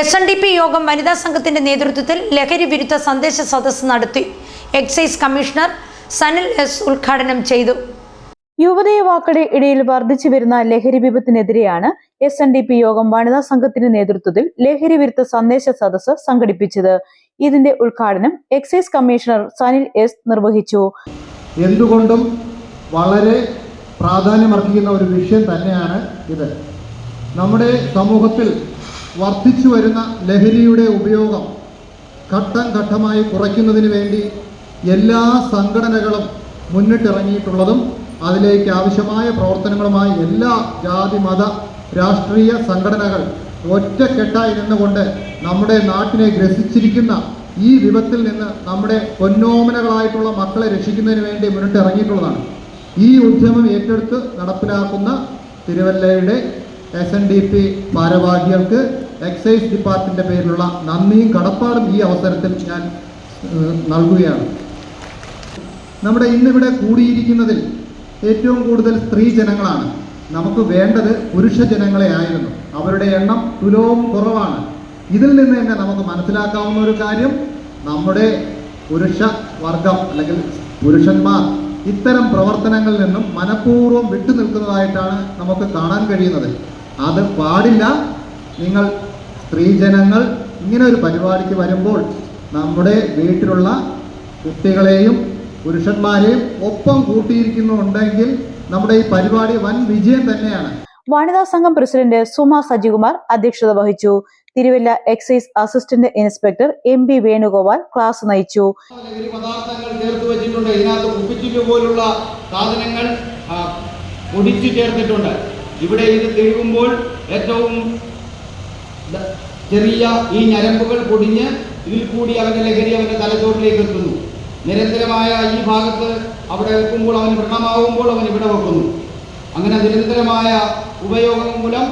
S N D P യോഗം വനിതാ സംഘത്തിന്റെ നേതൃത്വത്തിൽ ലഹരി വിരുദ്ധ സന്ദേശ സദസ്സ് നടത്തി. എക്സൈസ് കമ്മീഷണർ സനിൽ എസ് ഉദ്ഘാടനം ചെയ്തു. യുവത യുവാക്കളുടെ ഇടയിൽ വർദ്ധിച്ചു വരുന്ന ലഹരി വിപത്തിനെതിരെയാണ് എസ് എൻ ഡി പി യോഗം വനിതാ സംഘത്തിന്റെ നേതൃത്വത്തിൽ ലഹരി വിരുദ്ധ സന്ദേശ സദസ്സ് സംഘടിപ്പിച്ചത്. ഇതിന്റെ ഉദ്ഘാടനം എക്സൈസ് കമ്മീഷണർ സനിൽ എസ് നിർവഹിച്ചു. എന്തുകൊണ്ടും വളരെ പ്രാധാന്യമർഹിക്കുന്ന ഒരു വിഷയം തന്നെയാണ് ഇത്. നമ്മുടെ സമൂഹത്തിൽ വർദ്ധിച്ചു വരുന്ന ലഹരിയുടെ ഉപയോഗം ഘട്ടം ഘട്ടമായി കുറയ്ക്കുന്നതിന് വേണ്ടി എല്ലാ സംഘടനകളും മുന്നിട്ടിറങ്ങിയിട്ടുള്ളതും അതിലേക്ക് ആവശ്യമായ പ്രവർത്തനങ്ങളുമായി എല്ലാ ജാതി മത രാഷ്ട്രീയ സംഘടനകൾ ഒറ്റക്കെട്ടായി നിന്നുകൊണ്ട് നമ്മുടെ നാട്ടിനെ ഗ്രസിച്ചിരിക്കുന്ന ഈ വിപത്തിൽ നിന്ന് നമ്മുടെ പൊന്നോമനകളായിട്ടുള്ള മക്കളെ രക്ഷിക്കുന്നതിന് വേണ്ടി മുന്നിട്ടിറങ്ങിയിട്ടുള്ളതാണ്. ഈ ഉദ്യമം ഏറ്റെടുത്ത് നടപ്പിലാക്കുന്ന തിരുവല്ലയുടെ എസ് എൻ ഡി പി ഭാരവാഹികൾക്ക് എക്സൈസ് ഡിപ്പാർട്ട്മെന്റിന്റെ പേരിലുള്ള നന്ദിയും കടപ്പാടും ഈ അവസരത്തിൽ ഞാൻ നൽകുകയാണ്. നമ്മുടെ ഇന്നിവിടെ കൂടിയിരിക്കുന്നതിൽ ഏറ്റവും കൂടുതൽ സ്ത്രീ ജനങ്ങളാണ്. നമുക്ക് വേണ്ടത് പുരുഷ ജനങ്ങളെ ആയിരുന്നു. അവരുടെ എണ്ണം തുലവും കുറവാണ്. ഇതിൽ നിന്ന് തന്നെ നമുക്ക് മനസ്സിലാക്കാവുന്ന ഒരു കാര്യം നമ്മുടെ പുരുഷ വർഗം അല്ലെങ്കിൽ പുരുഷന്മാർ ഇത്തരം പ്രവർത്തനങ്ങളിൽ നിന്നും മനഃപൂർവം വിട്ടുനിൽക്കുന്നതായിട്ടാണ് നമുക്ക് കാണാൻ കഴിയുന്നത്. അത് പാടില്ല നിങ്ങൾ സ്ത്രീജനങ്ങൾ ഇങ്ങനെ ഒരു പരിപാടിക്ക് വരുമ്പോൾ നമ്മുടെ വീട്ടിലുള്ള കുട്ടികളെയും പുരുഷന്മാരെയും ഒപ്പം കൂട്ടിയിരിക്കുന്നുണ്ടെങ്കിൽ നമ്മുടെ ഈ പരിപാടി വൻ വിജയം തന്നെയാണ്. വനിതാ സംഘം പ്രസിഡന്റ് സുമ സജികുമാർ അധ്യക്ഷത വഹിച്ചു. Thiruvalla excise assistant inspector M B Venugopal class നയിച്ചു. ലഹരി പദാർത്ഥങ്ങൾ ചേർത്ത് വെച്ചിട്ടുണ്ട്. ഇതിനകത്ത് കുപ്പിച്ചിൽ പോലുള്ള സാധനങ്ങൾ ഒടിച്ചു ചേർത്തിട്ടുണ്ട്. ഇവിടെ ഇത് തിഴുകുമ്പോൾ ഏറ്റവും ചെറിയ ഈ ഞരമ്പുകൾ പൊടിഞ്ഞ് ഇതിൽ കൂടി അവന്റെ ലഹരി അവന്റെ തലച്ചോട്ടിലേക്ക് എത്തുന്നു. നിരന്തരമായ ഈ ഭാഗത്ത് അവിടെ വെക്കുമ്പോൾ അവന് വ്രണമാവുമ്പോൾ അവൻ ഇവിടെ വെക്കുന്നു. അങ്ങനെ നിരന്തരമായ ഉപയോഗം മൂലം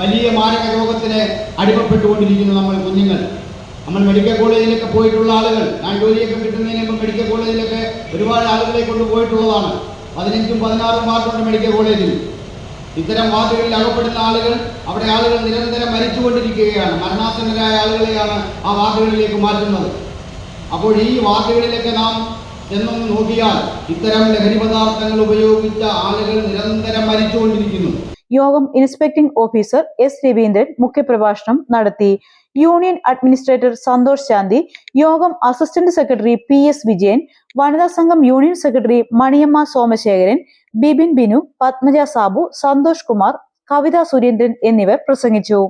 വലിയ മാരക രോഗത്തിന് അടിമപ്പെട്ടുകൊണ്ടിരിക്കുന്നു നമ്മൾ കുഞ്ഞുങ്ങൾ. നമ്മൾ മെഡിക്കൽ കോളേജിലൊക്കെ പോയിട്ടുള്ള ആളുകൾ ഞാൻ ജോലിയൊക്കെ കിട്ടുന്നതിന് മുമ്പ് മെഡിക്കൽ കോളേജിലൊക്കെ ഒരുപാട് ആളുകളെ കൊണ്ട് പോയിട്ടുള്ളതാണ്. പതിനഞ്ചും പതിനാറും മാർക്കുണ്ട് മെഡിക്കൽ കോളേജിൽ. ഇത്തരം വാർഡുകളിൽ അകപ്പെടുന്ന ആളുകൾ അവിടെ ആളുകൾ നിരന്തരം മരിച്ചുകൊണ്ടിരിക്കുകയാണ്. മരണാസന്നരായ ആളുകളെയാണ് ആ വാർഡുകളിലേക്ക് മാറ്റുന്നത്. അപ്പോൾ ഈ വാർഡുകളിലൊക്കെ നാം എന്നും നോക്കിയാൽ ഇത്തരം ലഹരി പദാർത്ഥങ്ങൾ ഉപയോഗിച്ച ആളുകൾ നിരന്തരം മരിച്ചുകൊണ്ടിരിക്കുന്നു. യോഗം ഇൻസ്പെക്ടിംഗ് ഓഫീസർ എസ് രവീന്ദ്രൻ മുഖ്യപ്രഭാഷണം നടത്തി. യൂണിയൻ അഡ്മിനിസ്ട്രേറ്റർ സന്തോഷ് ശാന്തി യോഗം assistant secretary P S Vijayan വനിതാ സംഘം യൂണിയൻ സെക്രട്ടറി മണിയമ്മ സോമശേഖരൻ ബിബിൻ ബിനു പത്മജ സാബു സന്തോഷ് കുമാർ കവിതാ സുരേന്ദ്രൻ എന്നിവർ പ്രസംഗിച്ചു.